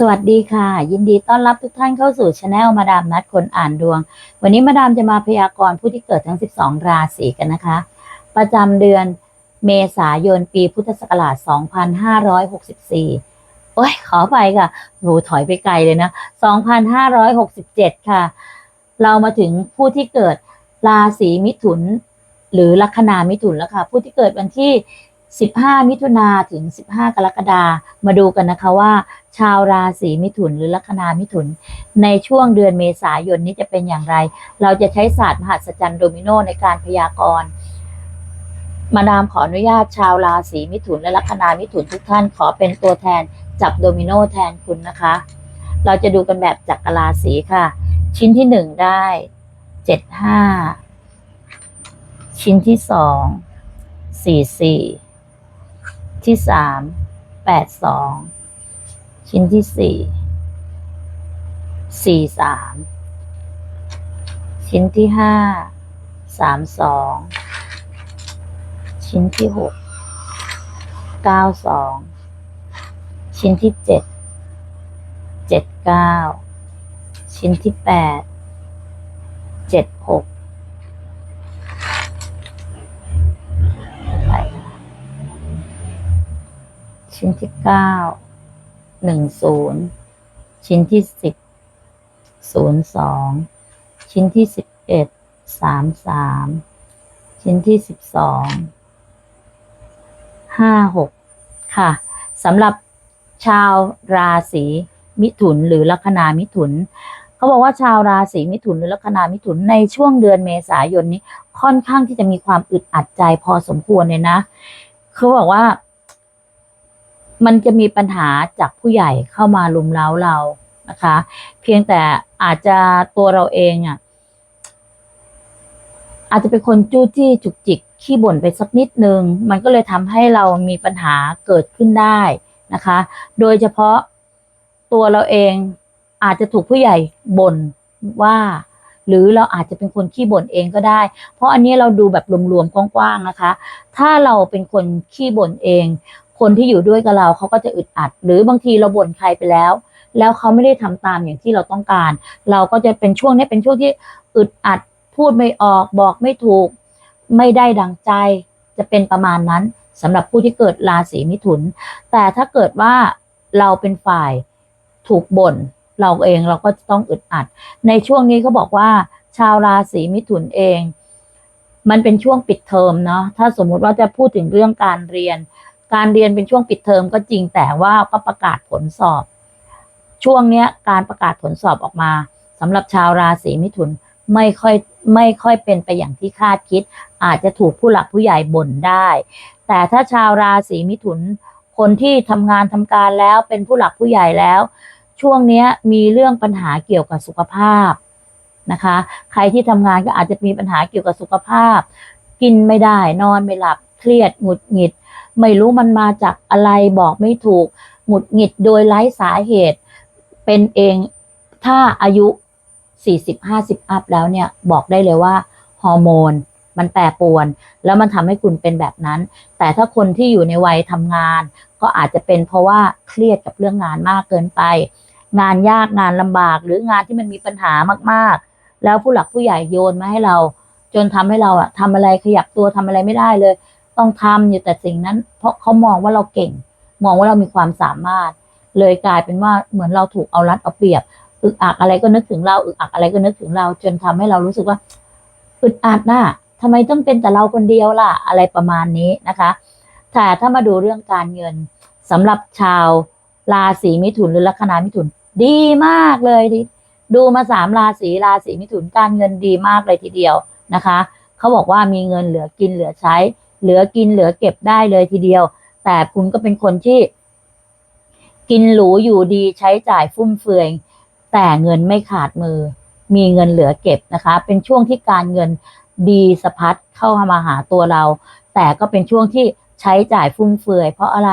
สวัสดีค่ะ ยินดีต้อนรับทุกท่านเข้าสู่ช anel มาดามนัดคนอ่านดวง วันนี้มาดามจะมาพยากรณ์ผู้ที่เกิดทั้ง 12 ราศีกันนะคะ ประจำเดือนเมษายนปีพุทธศักราช 2564 โอ้ย ขอไปค่ะหนูถอยไปไกลเลยนะ 2567 ค่ะ เรามาถึงผู้ที่เกิดราศีมิถุน หรือลัคนามิถุนแล้วค่ะ ผู้ที่เกิดวันที่15 มิถุนาถึง 15 กรกฎามาดูกันนะคะว่า ชาวราศีมิถุนหรือลัคนามิถุน ในช่วงเดือนเมษายนนี้จะเป็นอย่างไร เราจะใช้ศาสตร์มหัศจรรย์โดมิโนในการพยากรณ์มาดามขออนุญาตชาวราศีมิถุนและลัคนามิถุนทุกท่านขอเป็นตัวแทนจับโดมิโนแทนคุณนะคะ เราจะดูกันแบบจักรราศีค่ะ ชิ้นที่หนึ่งได้เจ็ดห้าชิ้นที่สองสี่สี่ที่สามแปดสอง ชิ้นที่สี่สี่สามชิ้นที่ห้าสามสองชิ้นที่หกเก้าสองชิ้นที่เจ็ดเจ็ดเก้าชิ้นที่แปดเจ็ดหกไปชิ้นที่เก้า หนึ่งศูนย์ชิ้นที่สิบศูนย์สองชิ้นที่สิบเอ็ดสามสามชิ้นที่สิบสองห้าหกค่ะสำหรับชาวราศีมิถุนหรือลัคนามิถุนเขาบอกว่าชาวราศีมิถุนหรือลัคนามิถุนในช่วงเดือนเมษายนนี้ค่อนข้างที่จะมีความอึดอัดใจพอสมควรเลยนะเขาบอกว่า มันจะมีปัญหาจากผู้ใหญ่เข้ามาลุมเล้าเรานะคะ เพียงแต่อาจจะตัวเราเองอะ อาจจะเป็นคนจู้จี้จุกจิกขี้บ่นไปสักนิดนึง มันก็เลยทำให้เรามีปัญหาเกิดขึ้นได้นะคะ โดยเฉพาะตัวเราเองอาจจะถูกผู้ใหญ่บ่นว่า หรือเราอาจจะเป็นคนขี้บ่นเองก็ได้ เพราะอันนี้เราดูแบบรวมๆกว้างๆนะคะ ถ้าเราเป็นคนขี้บ่นเอง คนที่อยู่ด้วยกับเราเขาก็จะอึดอัด หรือบางทีเราบ่นใครไปแล้ว แล้วเขาไม่ได้ทำตามอย่างที่เราต้องการ เราก็จะเป็นช่วงนี้เป็นช่วงที่อึดอัดพูดไม่ออกบอกไม่ถูก ไม่ได้ดังใจ จะเป็นประมาณนั้นสำหรับผู้ที่เกิดราศีมิถุน แต่ถ้าเกิดว่าเราเป็นฝ่ายถูกบ่นเราเองเราก็จะต้องอึดอัด ในช่วงนี้เขาบอกว่า ชาวราศีมิถุนเอง มันเป็นช่วงปิดเทอมเนาะถ้าสมมุติว่าจะพูดถึงเรื่องการเรียน การเรียนเป็นช่วงปิดเทอมก็จริงแต่ว่าก็ประกาศผลสอบ ช่วงเนี้ยการประกาศผลสอบออกมาสำหรับชาวราศีมิถุนไม่ค่อยไม่ค่อยเป็นไปอย่างที่คาดคิด อาจจะถูกผู้หลักผู้ใหญ่บ่นได้ แต่ถ้าชาวราศีมิถุน คนที่ทำงานทำการแล้วเป็นผู้หลักผู้ใหญ่แล้ว ช่วงเนี้ยมีเรื่องปัญหาเกี่ยวกับสุขภาพนะคะ ใครที่ทำงานก็อาจจะมีปัญหาเกี่ยวกับสุขภาพ กินไม่ได้นอนไม่หลับเครียดหงุดหงิด ไม่รู้มันมาจากอะไรบอกไม่ถูก หงุดหงิดโดยไร้สาเหตุ เป็นเองถ้าอายุ 40-50 อัพแล้วเนี่ย บอกได้เลยว่าฮอร์โมนมันแปรปรวน แล้วมันทำให้คุณเป็นแบบนั้น แต่ถ้าคนที่อยู่ในวัยทำงาน ก็อาจจะเป็นเพราะว่าเครียดกับเรื่องงานมากเกินไป งานยากงานลำบาก หรืองานที่มันมีปัญหามากๆ แล้วผู้หลักผู้ใหญ่โยนมาให้เรา จนทำให้เราอะทำอะไรขยับตัวทำอะไรไม่ได้เลย ต้องทำอยู่แต่สิ่งนั้น เพราะเขามองว่าเราเก่ง มองว่าเรามีความสามารถ เลยกลายเป็นว่าเหมือนเราถูกเอารัดเอาเปรียบ อึกอักอะไรก็นึกถึงเราอึกอักอะไรก็นึกถึงเรา จนทำให้เรารู้สึกว่าอึดอัดน่ะทำไมต้องเป็นแต่เราคนเดียวล่ะอะไรประมาณนี้นะคะแต่ถ้ามาดูเรื่องการเงินสำหรับชาวราศีมิถุนหรือลัคนามิถุนดีมากเลยดิดูมาสามราศีราศีมิถุนการเงินดีมากเลยทีเดียวนะคะ เขาบอกว่ามีเงินเหลือกินเหลือใช้ เหลือกินเหลือเก็บได้เลยทีเดียว แต่คุณก็เป็นคนที่ กินหรูอยู่ดีใช้จ่ายฟุ่มเฟือย แต่เงินไม่ขาดมือ มีเงินเหลือเก็บนะคะ เป็นช่วงที่การเงินดีสะพัดเข้ามาหาตัวเรา แต่ก็เป็นช่วงที่ใช้จ่ายฟุ่มเฟือย เพราะอะไร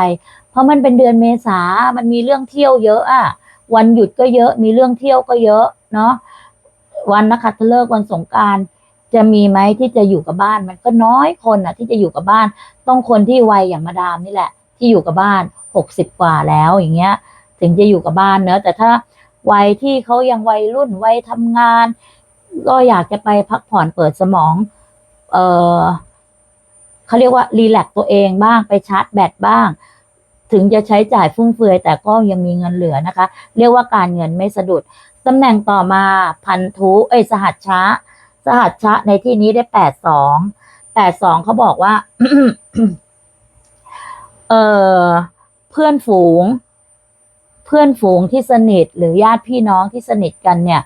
เพราะมันเป็นเดือนเมษา มันมีเรื่องเที่ยวเยอะอะวันหยุดก็เยอะ มีเรื่องเที่ยวก็เยอะ เนาะ วันนักขัตฤกษ์วันสงกราร จะมีไหมที่จะอยู่กับบ้านมันก็น้อยคนอะที่จะอยู่กับบ้าน ต้องคนที่วัยอย่างมาดามนี่แหละ ที่อยู่กับบ้านหกสิบกว่าแล้วอย่างเงี้ย ถึงจะอยู่กับบ้านเนอะแต่ถ้าวัยที่เขายังวัยรุ่นวัยทำงาน ก็อยากจะไปพักผ่อนเปิดสมอง เออเขาเรียกว่ารีแลกตัวเองบ้างไปชาร์จแบตบ้าง ถึงจะใช้จ่ายฟุ่มเฟือย แต่ก็ยังมีเงินเหลือนะคะ เรียกว่าการเงินไม่สะดุดตำแหน่งต่อมาพันธุเอ้ยสหัชชะ สหัชชะในที่นี้ได้แปดสองแปดสองเขาบอกว่า เออเพื่อนฝูง เพื่อนฝูงที่สนิทหรือญาติพี่น้องที่สนิทกันเนี่ย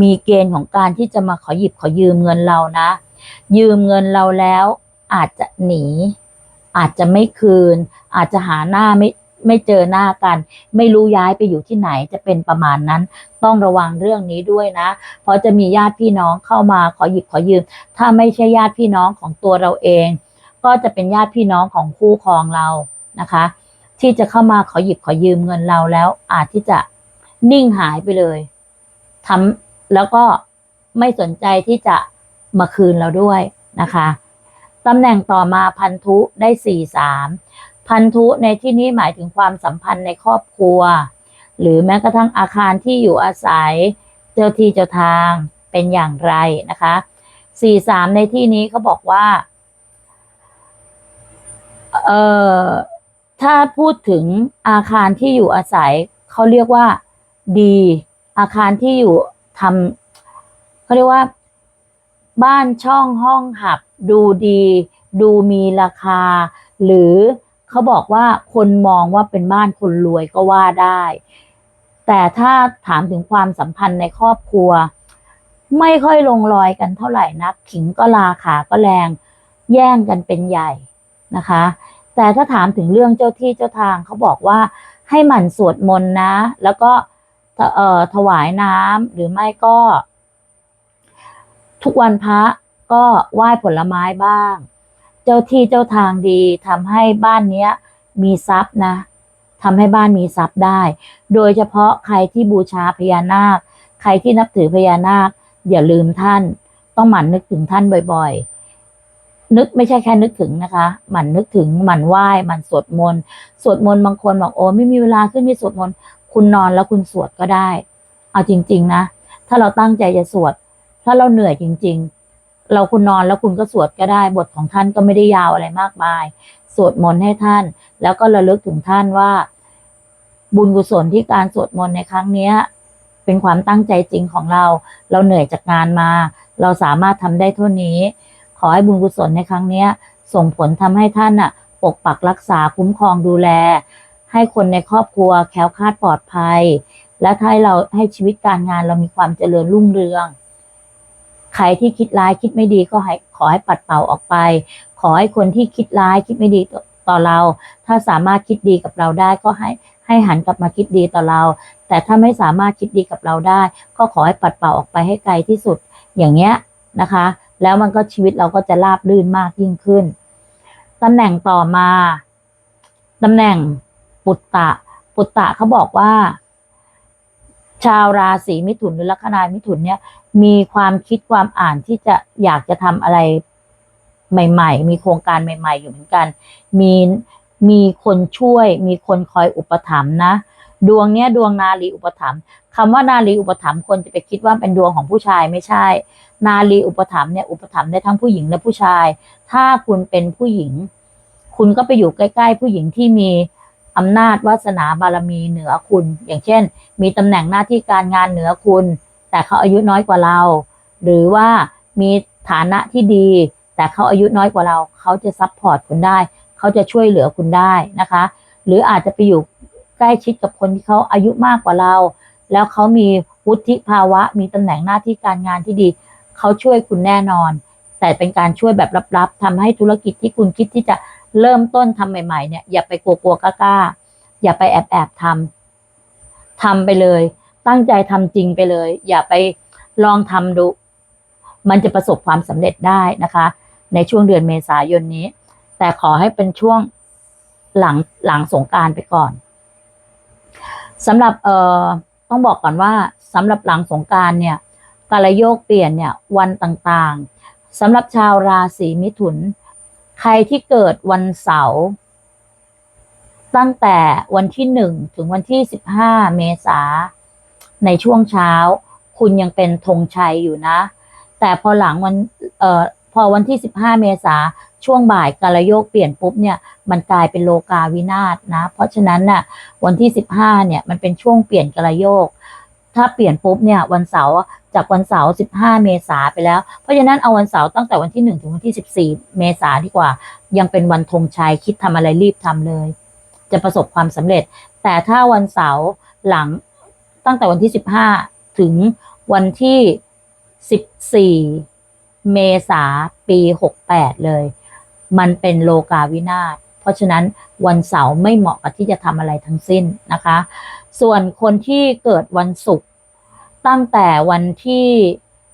มีเกณฑ์ของการที่จะมาขอหยิบขอยืมเงินเรานะ ยืมเงินเราแล้ว อาจจะหนี อาจจะไม่คืน อาจจะหาหน้าไม่ ไม่เจอหน้ากัน ไม่รู้ย้ายไปอยู่ที่ไหนจะเป็นประมาณนั้น ต้องระวังเรื่องนี้ด้วยนะ เพราะจะมีญาติพี่น้องเข้ามาขอหยิบขอยืม ถ้าไม่ใช่ญาติพี่น้องของตัวเราเอง ก็จะเป็นญาติพี่น้องของคู่ครองเรานะคะ ที่จะเข้ามาขอหยิบขอยืมเงินเราแล้ว อาจที่จะนิ่งหายไปเลยทำแล้วก็ไม่สนใจที่จะมาคืนเราด้วยนะคะตำแหน่งต่อมาพันธุได้สี่สาม พันธุในที่นี้หมายถึงความสัมพันธ์ในครอบครัว หรือแม้กระทั่งอาคารที่อยู่อาศัย เจ้าที่เจ้าทางเป็นอย่างไรนะคะสี่สามในที่นี้เขาบอกว่าเอ่อถ้าพูดถึงอาคารที่อยู่อาศัยเขาเรียกว่าดี อาคารที่อยู่ทำเขาเรียกว่า บ้านช่องห้องหับ ดูดี ดูมีราคา หรือ เขาบอกว่าคนมองว่าเป็นบ้านคนรวยก็ว่าได้ แต่ถ้าถามถึงความสัมพันธ์ในครอบครัว ไม่ค่อยลงรอยกันเท่าไหร่นัก ขิงก็ลาขาก็แรง แย่งกันเป็นใหญ่นะคะ แต่ถ้าถามถึงเรื่องเจ้าที่เจ้าทางเขาบอกว่าให้หมั่นสวดมนต์นะ แล้วก็ถวายน้ำหรือไม่ก็ ทุกวันพระก็ไหว้ผลไม้บ้าง เจ้าที่เจ้าทางดีทำให้บ้านเนี้ย มีทรัพย์นะทำให้บ้านมีทรัพย์ได้ โดยเฉพาะใครที่บูชาพญานาค ใครที่นับถือพญานาค อย่าลืมท่าน ต้องหมั่นนึกถึงท่านบ่อยๆ นึกไม่ใช่แค่นึกถึงนะคะหมั่นนึกถึงหมั่นไหว้หมั่นสวดมนต์สวดมนต์บางคนบอกโอ้ไม่มีเวลาขึ้นไปสวดมนต์คุณนอนแล้วคุณสวดก็ได้ เอาจริง ๆ นะ ถ้าเราตั้งใจจะสวด ถ้าเราเหนื่อยจริง ๆ เราคุณนอนแล้วคุณก็สวดก็ได้ บทของท่านก็ไม่ได้ยาวอะไรมากมาย สวดมนต์ให้ท่าน แล้วก็ระลึกถึงท่านว่า บุญกุศลที่การสวดมนต์ในครั้งเนี้ย เป็นความตั้งใจจริงของเรา เราเหนื่อยจากงานมา เราสามารถทำได้เท่านี้ ขอให้บุญกุศลในครั้งเนี้ย ส่งผลทำให้ท่านน่ะปกปักรักษาคุ้มครองดูแล ให้คนในครอบครัวแคล้วคลาดปลอดภัย และให้เราให้ชีวิตการงานเรามีความเจริญรุ่งเรือง ใครที่คิดร้ายคิดไม่ดีก็ให้ขอให้ปัดเป่าออกไป ขอให้คนที่คิดร้ายคิดไม่ดีต่อเรา ถ้าสามารถคิดดีกับเราได้ก็ให้ให้หันกลับมาคิดดีต่อเรา แต่ถ้าไม่สามารถคิดดีกับเราได้ ก็ขอให้ปัดเป่าออกไปให้ไกลที่สุดอย่างเงี้ยนะคะ แล้วมันก็ชีวิตเราก็จะราบรื่นมากยิ่งขึ้นตำแหน่งต่อมาตำแหน่งปุตตะ ปุตตะเขาบอกว่า ชาวราศีมิถุนหรือลัคนามิถุนเนี่ย มีความคิดความอ่านที่จะอยากจะทำอะไรใหม่ ๆ มีโครงการใหม่ ๆ อยู่เหมือนกัน มีมีคนช่วย มีคนคอยอุปถัมภ์นะ ดวงเนี้ยดวงนาลีอุปถัมภ์คำว่านาลีอุปถัมภ์คนจะไปคิดว่าเป็นดวงของผู้ชายไม่ใช่ นาลีอุปถัมภ์เนี่ยอุปถัมภ์ได้ทั้งผู้หญิงและผู้ชาย ถ้าคุณเป็นผู้หญิง คุณก็ไปอยู่ใกล้ ๆ ผู้หญิงที่มี อำนาจวาสนาบารมีเหนือคุณ อย่างเช่น มีตำแหน่งหน้าที่การงานเหนือคุณ แต่เขาอายุน้อยกว่าเรา หรือว่ามีฐานะที่ดี แต่เขาอายุน้อยกว่าเรา เขาจะซัพพอร์ตคุณได้ เขาจะช่วยเหลือคุณได้นะคะ หรืออาจจะไปอยู่ใกล้ชิดกับคนที่เขาอายุมากกว่าเรา แล้วเขามีวุฒิภาวะ มีตำแหน่งหน้าที่การงานที่ดี เขาช่วยคุณแน่นอน แต่เป็นการช่วยแบบลับๆทำให้ธุรกิจที่คุณคิดที่จะ เริ่มต้นทำใหม่ ๆ เนี่ยอย่าไปกลัวๆกล้าๆอย่าไปแอบๆทำทำไปเลย ตั้งใจทำจริงไปเลย อย่าไปลองทำดู มันจะประสบความสำเร็จได้นะคะ ในช่วงเดือนเมษายนนี้ แต่ขอให้เป็นช่วงหลังหลังสงการไปก่อนสำหรับเอ่อต้องบอกก่อนว่าสำหรับหลังสงการเนี่ยกาลโยกเปลี่ยนเนี่ยวันต่างๆสำหรับชาวราศีมิถุน ใครที่เกิดวันเสาร์ตั้งแต่วันที่หนึ่งถึงวันที่สิบห้าเมษาในช่วงเช้า คุณยังเป็นธงชัยอยู่นะ แต่พอหลังวันเอ่อพอวันที่สิบห้าเมษาช่วงบ่ายกาลโยกเปลี่ยนปุ๊บเนี่ยมันกลายเป็นโลกาวินาศนะ เพราะฉะนั้นน่ะวันที่สิบห้าเนี่ยมันเป็นช่วงเปลี่ยนกาลโยก ถ้าเปลี่ยนปุ๊บเนี่ยวันเสาร์ จากวันเสาร์ 15 เมษาไปแล้ว เพราะฉะนั้นเอาวันเสาร์ตั้งแต่วันที่ 1 ถึงวันที่ 14 เมษาดีกว่า ยังเป็นวันธงชัยคิดทำอะไรรีบทำเลย จะประสบความสำเร็จ แต่ถ้าวันเสาร์หลังตั้งแต่วันที่ 15 ถึงวันที่ 14 เมษาปี 68 เลย มันเป็นโลกาวินาศเพราะฉะนั้นวันเสาร์ไม่เหมาะกับที่จะทำอะไรทั้งสิ้นนะคะ ส่วนคนที่เกิดวันศุกร์ ตั้งแต่วันที่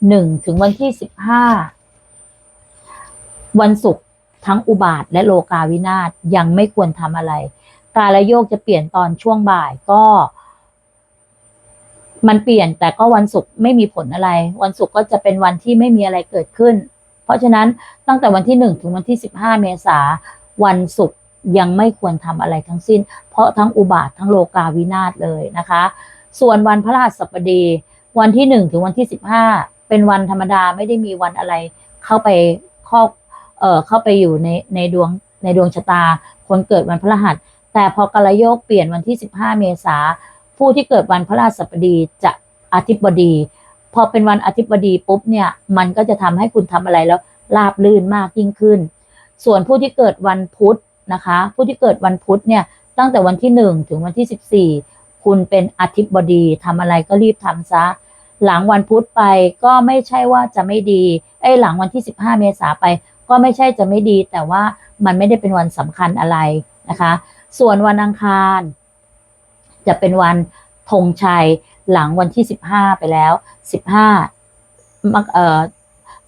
หนึ่งถึงวันที่สิบห้าวันศุกร์ทั้งอุบาทและโลกาวินาศยังไม่ควรทำอะไร การละโยกจะเปลี่ยนตอนช่วงบ่ายก็ มันเปลี่ยนแต่ก็วันศุกร์ไม่มีผลอะไร วันศุกร์ก็จะเป็นวันที่ไม่มีอะไรเกิดขึ้น เพราะฉะนั้นตั้งแต่วันที่หนึ่งถึงวันที่สิบห้าเมษาวันศุกร์ยังไม่ควรทำอะไรทั้งสิ้น เพราะทั้งอุบาททั้งโลกาวินาศเลยนะคะ ส่วนวันพระราชบดี วันที่หนึ่งถึงวันที่สิบห้าเป็นวันธรรมดาไม่ได้มีวันอะไร เข้าไปครอบเอ่อเข้าไปอยู่ในในดวงในดวงชะตา คนเกิดวันพฤหัส แต่พอกาลโยกเปลี่ยนวันที่สิบห้าเมษาผู้ที่เกิดวันพระราชบดีจะอาทิตย์บดี พอเป็นวันอาทิตย์บดีปุ๊บเนี่ย มันก็จะทำให้คุณทำอะไรแล้วราบลื่นมากยิ่งขึ้น ส่วนผู้ที่เกิดวันพุธนะคะ ผู้ที่เกิดวันพุธเนี่ยตั้งแต่วันที่หนึ่งถึงวันที่สิบสี่ คุณเป็นอาทิตย์บดีทำอะไรก็รีบทำซะ หลังวันพุธไปก็ไม่ใช่ว่าจะไม่ดีไอ้หลังวันที่สิบห้าเมษาไป ก็ไม่ใช่จะไม่ดี แต่ว่ามันไม่ได้เป็นวันสำคัญอะไรนะคะ ส่วนวันอังคาร จะเป็นวันธงชัยหลังวันที่สิบห้าไปแล้วสิบห้ามักเอ่อ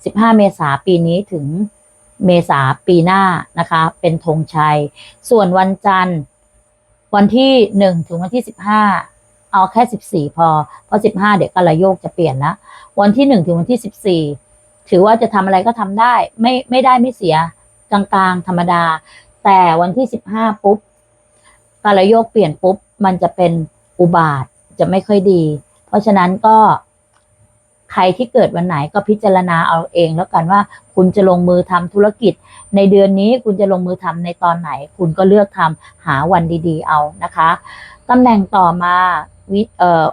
สิบห้าเมษาปีนี้ถึงเมษาปีหน้านะคะ เป็นธงชัย ส่วนวันจันทร์ วันที่หนึ่งถึงวันที่สิบห้าเอาแค่สิบสี่พอ เพราะสิบห้าเดี๋ยวกระโยกจะเปลี่ยนละวันที่หนึ่งถึงวันที่สิบสี่ถือว่าจะทำอะไรก็ทำได้ ไม่ไม่ได้ไม่เสียกลางๆธรรมดา แต่วันที่สิบห้าปุ๊บกระโยกเปลี่ยนปุ๊บ มันจะเป็นอุบาทจะไม่ค่อยดี เพราะฉะนั้นก็ ใครที่เกิดวันไหนก็พิจารณาเอาเองแล้วกันว่าคุณจะลงมือทำธุรกิจ ในเดือนนี้คุณจะลงมือทำในตอนไหน คุณก็เลือกทำหาวันดีๆ เอานะคะตำแหน่งต่อมาวิเอ่อ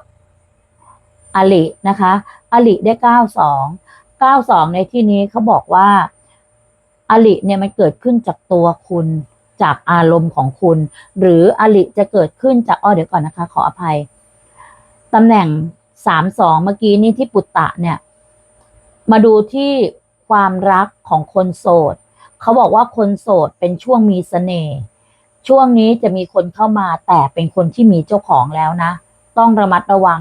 อลินะคะอลิได้เก้าสองเก้าสองในที่นี้เขาบอกว่าอลิเนี่ยมันเกิดขึ้นจากตัวคุณจากอารมณ์ของคุณ หรืออลิจะเกิดขึ้นจากอ้อเดี๋ยวก่อนนะคะ ขออภัยตำแหน่ง สามสองเมื่อกี้นี้ที่ปุตตะเนี่ย มาดูที่ความรักของคนโสดเขาบอกว่าคนโสดเป็นช่วงมีเสน่ห์ช่วงนี้จะมีคนเข้ามาแต่เป็นคนที่มีเจ้าของแล้วนะ ต้องระมัดระวัง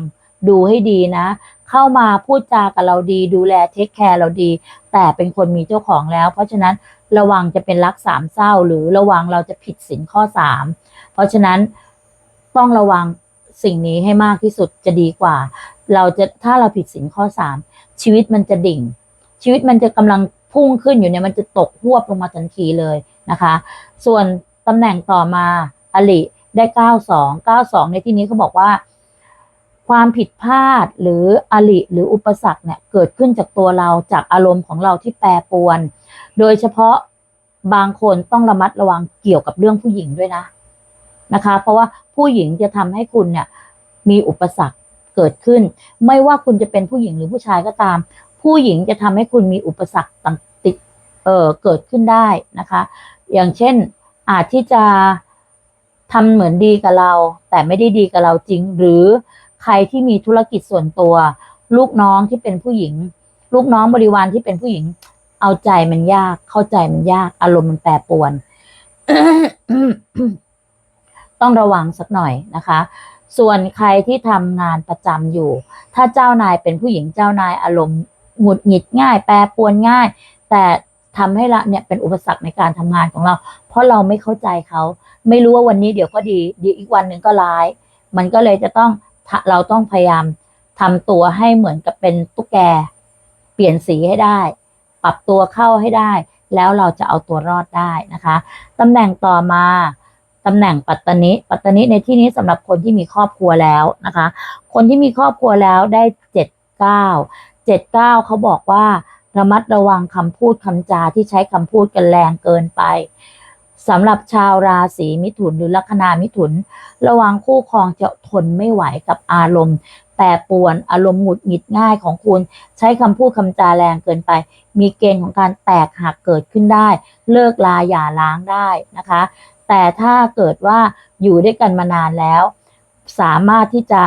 ดูให้ดีนะ เข้ามาพูดจากับเราดี ดูแลเทคแคร์เราดี แต่เป็นคนมีเจ้าของแล้ว เพราะฉะนั้นระวังจะเป็นรักสามเศร้า หรือระวังเราจะผิดสินข้อสามเพราะฉะนั้นต้องระวัง สิ่งนี้ให้มากที่สุดจะดีกว่า เราจะถ้าเราผิดสินข้อสามชีวิตมันจะดิ่ง ชีวิตมันจะกำลังพุ่งขึ้นอยู่เนี่ยมันจะตกหวบลงมาทันทีเลยนะคะ ส่วนตำแหน่งต่อมาอลิได้92 92ในที่นี้เขาบอกว่า ความผิดพลาดหรืออลิหรืออุปสรรคเนี่ยเกิดขึ้นจากตัวเราจากอารมณ์ของเราที่แปรปรวน โดยเฉพาะบางคนต้องระมัดระวังเกี่ยวกับเรื่องผู้หญิงด้วยนะ นะคะ เพราะว่าผู้หญิงจะทำให้คุณเนี่ยมีอุปสรรคเกิดขึ้น ไม่ว่าคุณจะเป็นผู้หญิงหรือผู้ชายก็ตาม ผู้หญิงจะทำให้คุณมีอุปสรรคต่างติดเอ่อเกิดขึ้นได้นะคะ อย่างเช่นอาจที่จะทำเหมือนดีกับเรา แต่ไม่ได้ดีกับเราจริง หรือใครที่มีธุรกิจส่วนตัว ลูกน้องที่เป็นผู้หญิง ลูกน้องบริวารที่เป็นผู้หญิง เอาใจมันยาก เข้าใจมันยาก อารมณ์มันแปรปรวน ต้องระวังสักหน่อยนะคะ ส่วนใครที่ทำงานประจำอยู่ ถ้าเจ้านายเป็นผู้หญิงเจ้านายอารมณ์หงุดหงิดง่าย แปรปวนง่าย แต่ทำให้ละเนี่ยเป็นอุปสรรคในการทำงานของเรา เพราะเราไม่เข้าใจเขา ไม่รู้ว่าวันนี้เดี๋ยวก็ดีเดี๋ยวอีกวันหนึ่งก็ร้าย มันก็เลยจะต้องเราต้องพยายามทำตัวให้เหมือนกับเป็นตุ๊กแก เปลี่ยนสีให้ได้ ปรับตัวเข้าให้ได้ แล้วเราจะเอาตัวรอดได้นะคะตำแหน่งต่อมา ตำแหน่งปัตตนิปัตตนิในที่นี้สำหรับคนที่มีครอบครัวแล้วนะคะ คนที่มีครอบครัวแล้วได้เจ็ดเก้าเจ็ดเก้าเขาบอกว่าระมัดระวังคำพูดคำจาที่ใช้คำพูดกันแรงเกินไปสำหรับชาวราศีมิถุนหรือลัคนามิถุน ระวังคู่ครองจะทนไม่ไหวกับอารมณ์ แปรปรวนอารมณ์หงุดหงิดง่ายของคุณ ใช้คำพูดคำจาแรงเกินไป มีเกณฑ์ของการแตกหักเกิดขึ้นได้ เลิกลาหย่าร้างได้นะคะ แต่ถ้าเกิดว่าอยู่ด้วยกันมานานแล้ว สามารถที่จะ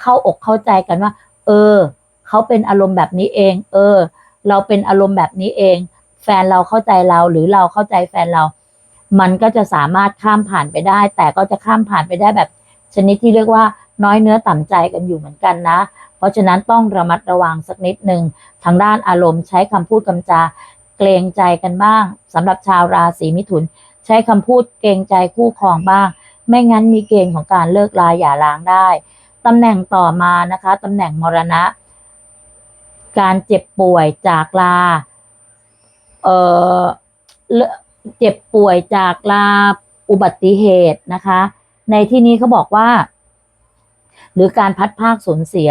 เข้าอกเข้าใจกันว่า เออ เขาเป็นอารมณ์แบบนี้เอง เออ เราเป็นอารมณ์แบบนี้เอง แฟนเราเข้าใจเราหรือเราเข้าใจแฟนเรา มันก็จะสามารถข้ามผ่านไปได้ แต่ก็จะข้ามผ่านไปได้แบบ ชนิดที่เรียกว่าน้อยเนื้อต่ำใจกันอยู่เหมือนกันนะ เพราะฉะนั้นต้องระมัดระวังสักนิดหนึ่งทางด้านอารมณ์ใช้คำพูดคำจาเกรงใจกันบ้างสำหรับชาวราศีมิถุน ใช้คำพูดเกรงใจคู่ครองบ้าง ไม่งั้นมีเกณฑ์ของการเลิกลาหย่าร้างได้ตำแหน่งต่อมานะคะตำแหน่งมรณะ การเจ็บป่วยจากลาเออเลเจ็บป่วยจากลาอุบัติเหตุนะคะ ในที่นี้เขาบอกว่า หรือการพัดภาคสูญเสีย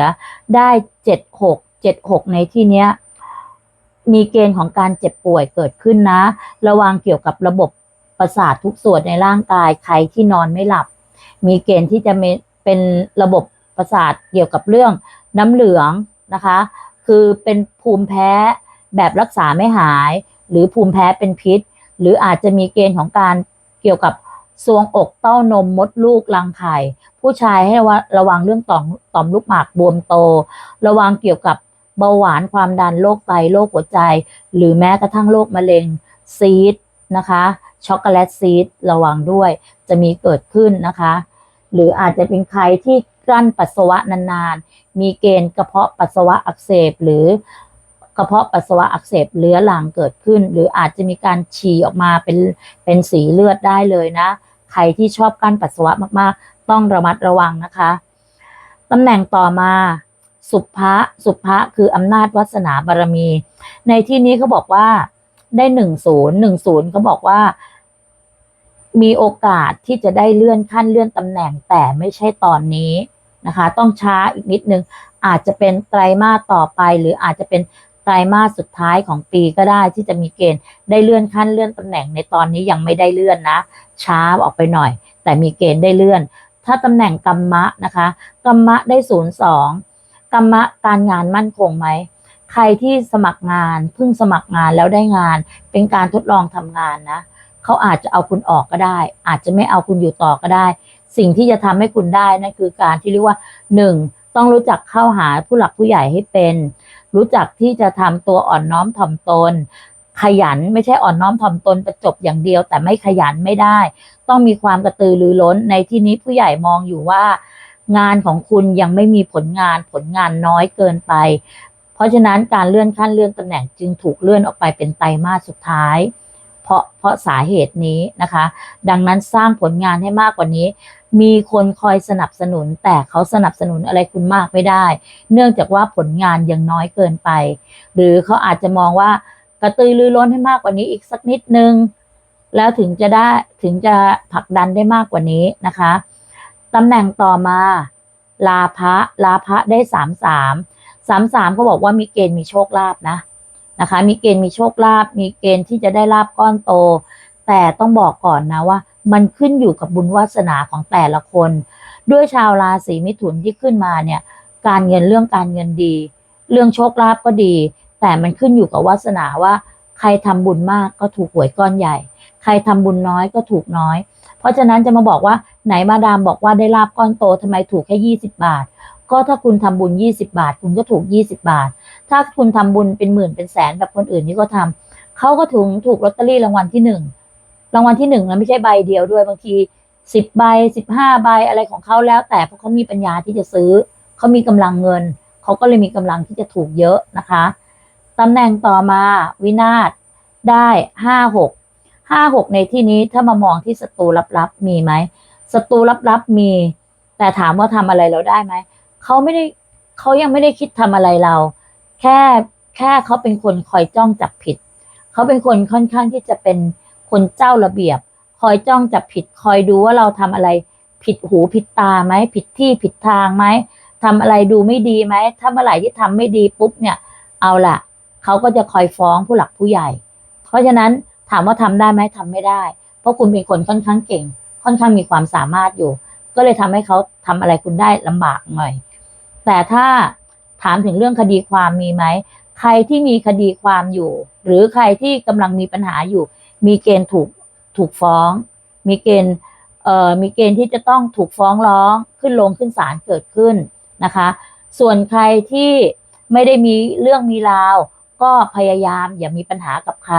ได้เจ็ดหกเจ็ดหกในที่เนี้ยมีเกณฑ์ของการเจ็บป่วยเกิดขึ้นนะ ระวังเกี่ยวกับระบบ ประสาททุกส่วนในร่างกายใครที่นอนไม่หลับ มีเกณฑ์ที่จะเป็นระบบประสาทเกี่ยวกับเรื่องน้ำเหลืองนะคะ คือเป็นภูมิแพ้แบบรักษาไม่หาย หรือภูมิแพ้เป็นพิษ หรืออาจจะมีเกณฑ์ของการเกี่ยวกับซวงอกเต้านมมดลูกรังไข่ ผู้ชายให้ว่าระวังเรื่องต่อมต่อมลูกหมากบวมโต ระวังเกี่ยวกับเบาหวานความดันโรคไตโรคหัวใจ หรือแม้กระทั่งโรคมะเร็งซีด นะคะ ช็อกโกแลตซีดระวังด้วย จะมีเกิดขึ้นนะคะ หรืออาจจะเป็นใครที่กลั้นปัสสาวะนานๆ มีเกณฑ์กระเพาะปัสสาวะอักเสบหรือกระเพาะปัสสาวะอักเสบเรื้อรังเกิดขึ้น หรืออาจจะมีการฉี่ออกมาเป็นเป็นสีเลือดได้เลยนะ ใครที่ชอบกลั้นปัสสาวะมากๆ ต้องระมัดระวังนะคะตำแหน่งต่อมาสุภะสุภะคืออำนาจวาสนาบารมี ในที่นี้เขาบอกว่า ได้หนึ่งศูนย์หนึ่งศูนย์เขาบอกว่า มีโอกาสที่จะได้เลื่อนขั้นเลื่อนตำแหน่งแต่ไม่ใช่ตอนนี้นะคะ ต้องช้าอีกนิดนึง อาจจะเป็นไตรมาสต่อไป หรืออาจจะเป็นไตรมาสสุดท้ายของปีก็ได้ที่จะมีเกณฑ์ได้เลื่อนขั้นเลื่อนตำแหน่งในตอนนี้ยังไม่ได้เลื่อนนะ ช้าออกไปหน่อย แต่มีเกณฑ์ได้เลื่อน ถ้าตำแหน่งกรรมะนะคะกรรมะได้ศูนย์สองกรรมะการงานมั่นคงไหม ใครที่สมัครงานเพิ่งสมัครงานแล้วได้งาน เป็นการทดลองทำงานนะเขาอาจจะเอาคุณออกก็ได้ อาจจะไม่เอาคุณอยู่ต่อก็ได้ สิ่งที่จะทำให้คุณได้นั่นคือการที่เรียกว่าหนึ่งต้องรู้จักเข้าหาผู้หลักผู้ใหญ่ให้เป็น รู้จักที่จะทำตัวอ่อนน้อมถ่อมตน ขยันไม่ใช่อ่อนน้อมถ่อมตนประจบอย่างเดียว แต่ไม่ขยันไม่ได้ ต้องมีความกระตือรือร้นในที่นี้ผู้ใหญ่มองอยู่ว่า งานของคุณยังไม่มีผลงานผลงานน้อยเกินไป ราะฉะนั้นการเลื่อนขั้นเลื่อนตำแหน่งจึงถูกเลื่อนออกไปเป็นไตรมาสสุดท้าย เพราะเพราะสาเหตุนี้นะคะ ดังนั้นสร้างผลงานให้มากกว่านี้ มีคนคอยสนับสนุน แต่เขาสนับสนุนอะไรคุณมากไม่ได้ เนื่องจากว่าผลงานยังน้อยเกินไป หรือเขาอาจจะมองว่ากระตือรือร้นให้มากกว่านี้อีกสักนิดนึง แล้วถึงจะได้ถึงจะผลักดันได้มากกว่านี้นะคะตำแหน่งต่อมาลาภะลาภะได้สามสาม สามสามเขาบอกว่ามีเกณฑ์มีโชคลาภนะนะคะ มีเกณฑ์มีโชคลาภมีเกณฑ์ที่จะได้ลาบก้อนโต แต่ต้องบอกก่อนนะว่า มันขึ้นอยู่กับบุญวาสนาของแต่ละคน ด้วยชาวราศีมิถุนที่ขึ้นมาเนี่ย การเงินเรื่องการเงินดี เรื่องโชคลาภก็ดี แต่มันขึ้นอยู่กับวาสนาว่า ใครทำบุญมากก็ถูกหวยก้อนใหญ่ ใครทำบุญน้อยก็ถูกน้อย เพราะฉะนั้นจะมาบอกว่าไหนมาดามบอกว่าได้ลาบก้อนโตทำไมถูกแค่ยี่สิบาท ก็ถ้าคุณทำบุญยี่สิบาท คุณก็ถูกยี่สิบาท ถ้าคุณทำบุญเป็นหมื่นเป็นแสนแบบคนอื่นที่เขาทำเขาก็ถึงถูกลอตเตอรี่รางวัลที่หนึ่งรางวัลที่หนึ่งแล้วไม่ใช่ใบเดียวด้วยบางทีสิบใบสิบห้าใบอะไรของเขาแล้ว แต่เพราะเขามีปัญญาที่จะซื้อ เขามีกำลังเงิน เขาก็เลยมีกำลังที่จะถูกเยอะนะคะตำแหน่งต่อมาวินาศได้ห้าหกห้าหกในที่นี้ถ้ามามองที่ศัตรูลับๆมีไหมศัตรูลับๆมี แต่ถามว่าทำอะไรเราได้ไหม เขาไม่ได้เขายังไม่ได้คิดทำอะไรเรา แค่แค่เขาเป็นคนคอยจ้องจับผิด เขาเป็นคนค่อนข้างที่จะเป็นคนเจ้าระเบียบ คอยจ้องจับผิด คอยดูว่าเราทำอะไร ผิดหูผิดตาไหมผิดที่ผิดทางไหมทำอะไรดูไม่ดีไหมถ้าเมื่อไหร่ที่ทำไม่ดีปุ๊บเนี่ย เอาละเขาก็จะคอยฟ้องผู้หลักผู้ใหญ่ เพราะฉะนั้นถามว่าทำได้ไหมทำไม่ได้ เพราะคุณเป็นคนค่อนข้างเก่ง ค่อนข้างมีความสามารถอยู่ ก็เลยทำให้เขาทำอะไรคุณได้ลำบากหน่อย แต่ถ้าถามถึงเรื่องคดีความมีไหม ใครที่มีคดีความอยู่ หรือใครที่กำลังมีปัญหาอยู่ มีเกณฑ์ถูกถูกฟ้อง มีเกณฑ์เอ่อมีเกณฑ์ที่จะต้องถูกฟ้องร้องขึ้นลงขึ้นศาลเกิดขึ้นนะคะ ส่วนใครที่ไม่ได้มีเรื่องมีราว ก็พยายามอย่ามีปัญหากับใคร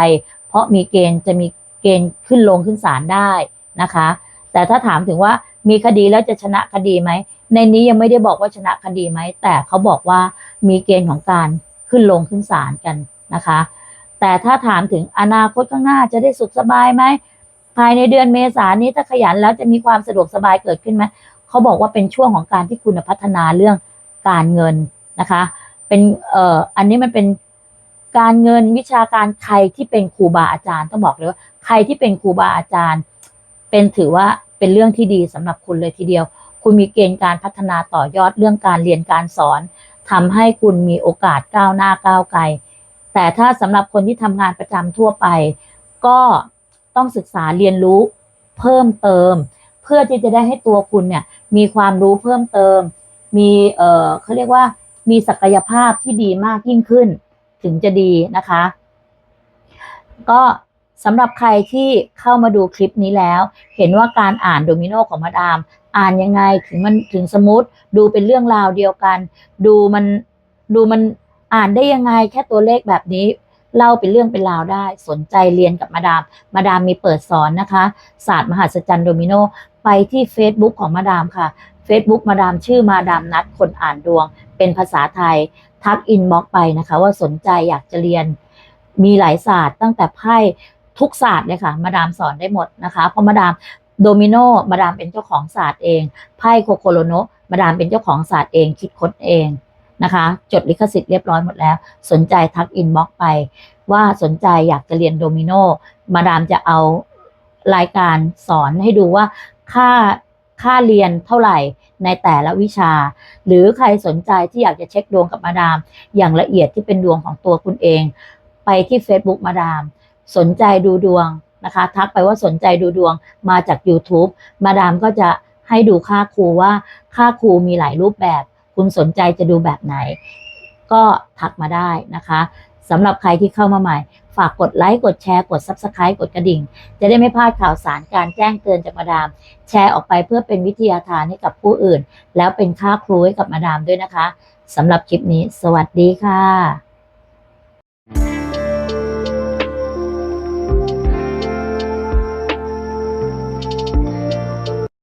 เพราะมีเกณฑ์จะมีเกณฑ์ขึ้นลงขึ้นศาลได้นะคะ แต่ถ้าถามถึงว่ามีคดีแล้วจะชนะคดีไหมในนี้ยังไม่ได้บอกว่าชนะคดีไหม แต่เขาบอกว่ามีเกณฑ์ของการขึ้นลงขึ้นศาลกันนะคะ แต่ถ้าถามถึงอนาคตข้างหน้าจะได้สุขสบายไหม ภายในเดือนเมษายนนี้ถ้าขยันแล้วจะมีความสะดวกสบายเกิดขึ้นไหมเขาบอกว่าเป็นช่วงของการที่คุณพัฒนาเรื่องการเงินนะคะ เป็นเอ่ออันนี้มันเป็นการเงินวิชาการใครที่เป็นครูบาอาจารย์ต้องบอกเลยว่าใครที่เป็นครูบาอาจารย์ เป็นถือว่าเป็นเรื่องที่ดีสำหรับคุณเลยทีเดียว คุณมีเกณฑ์การพัฒนาต่อยอดเรื่องการเรียนการสอนทำให้คุณมีโอกาสก้าวหน้าก้าวไกล แต่ถ้าสำหรับคนที่ทำงานประจำทั่วไป ก็ต้องศึกษาเรียนรู้เพิ่มเติม เพื่อที่จะได้ให้ตัวคุณเนี่ยมีความรู้เพิ่มเติม มีเออเขาเรียกว่ามีศักยภาพที่ดีมากยิ่งขึ้น ถึงจะดีนะคะ ก็สำหรับใครที่เข้ามาดูคลิปนี้แล้ว เห็นว่าการอ่านโดมิโนของมาดาม อ่านยังไงถึงมันถึงสมูทดูเป็นเรื่องราวเดียวกัน ดูมันดูมันอ่านได้ยังไงแค่ตัวเลขแบบนี้เล่าเป็นเรื่องเป็นราวได้ สนใจเรียนกับมาดาม มาดามมีเปิดสอนนะคะ ศาสตร์มหัศจรรย์โดมิโน ไปที่ Facebook ของมาดามค่ะ Facebook มาดามชื่อมาดามนัดคนอ่านดวง เป็นภาษาไทย ทักอินบ็อกไปนะคะ ว่าสนใจอยากจะเรียน มีหลายศาสตร์ตั้งแต่ไพ่ทุกศาสตร์เลยค่ะ มาดามสอนได้หมดนะคะ เพราะมาดาม โดมิโนมาดามเป็นเจ้าของศาสตร์เอง ไพ่โคโคโลโนมาดามเป็นเจ้าของศาสตร์เอง คิดค้นเองนะคะ จดลิขสิทธิ์เรียบร้อยหมดแล้ว สนใจทักอินบ็อกไป ว่าสนใจอยากจะเรียนโดมิโนมาดามจะเอารายการสอนให้ดูว่าค่าค่าเรียนเท่าไหร่ในแต่ละวิชา หรือใครสนใจที่อยากจะเช็คดวงกับมาดาม อย่างละเอียดที่เป็นดวงของตัวคุณเอง ไปที่ Facebook มาดาม สนใจดูดวง นะคะ ทักไปว่าสนใจดูดวงมาจาก YouTube มาดามก็จะให้ดูค่าครูว่าค่าครูมีหลายรูปแบบ คุณสนใจจะดูแบบไหน ก็ทักมาได้นะคะสำหรับใครที่เข้ามาใหม่ ฝากกดไลค์ กดแชร์ กด Subscribe กดกระดิ่ง จะได้ไม่พลาดข่าวสารการแจ้งเตือนจากมาดาม แชร์ออกไปเพื่อเป็นวิทยาทานให้กับผู้อื่น แล้วเป็นค่าครูให้กับมาดามด้วยนะคะสำหรับคลิปนี้ สวัสดีค่ะ